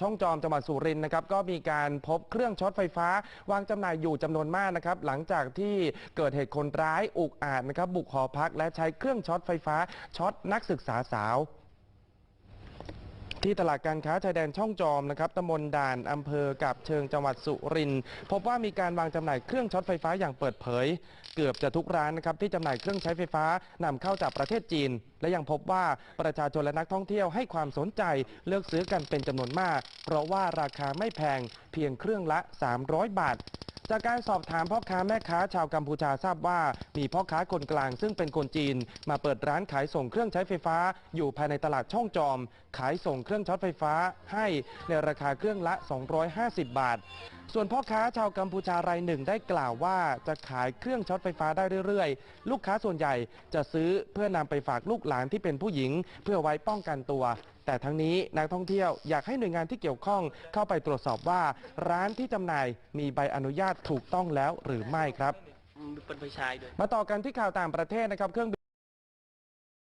ช่องจอมจังหวัดสุรินทร์นะครับก็มีการพบเครื่องช็อตไฟฟ้า วางจำหน่ายอยู่จำนวนมากนะครับหลังจากที่เกิดเหตุคนร้ายอุกอาจนะครับบุกหอพัก และใช้เครื่องช็อตไฟฟ้าช็อตนักศึกษาสาว ที่ตลาดการค้าชายแดนช่องจอมนะครับตำบลด่านอำเภอกับเชิงจังหวัดสุรินทร์พบว่ามีการวางจำหน่ายเครื่องช็อตไฟฟ้าอย่างเปิดเผย เกือบจะทุกร้านนะครับที่จำหน่ายเครื่องใช้ไฟฟ้านำเข้าจากประเทศจีน และยังพบว่าประชาชนและนักท่องเที่ยวให้ความสนใจเลือกซื้อกันเป็นจำนวนมาก เพราะว่าราคาไม่แพงเพียงเครื่องละ 300 บาท จากการสอบถามพ่อค้าแม่ค้าชาวกัมพูชาทราบว่า มีพ่อค้าคนกลางซึ่งเป็นคนจีน มาเปิดร้านขายส่งเครื่องใช้ไฟฟ้า อยู่ภายในตลาดช่องจอม ขายส่งเครื่องช็อตไฟฟ้าให้ในราคาเครื่องละ 250 บาท ส่วนพ่อค้าชาวกัมพูชารายหนึ่งได้กล่าวว่าจะขายเครื่องช็อตไฟฟ้าได้เรื่อยๆ ลูกค้าส่วนใหญ่จะซื้อเพื่อนำไปฝากลูกหลานที่เป็นผู้หญิง เพื่อไว้ป้องกันตัวแต่ทั้งนี้นักท่องเที่ยวอยากให้หน่วยงานที่เกี่ยวข้องเข้าไปตรวจสอบว่า ร้านที่จำหน่ายมีใบอนุญาตถูกต้องแล้วหรือไม่ครับเป็นไฟฉายด้วยมาต่อกันที่ข่าวต่างประเทศนะครับเครื่องบิน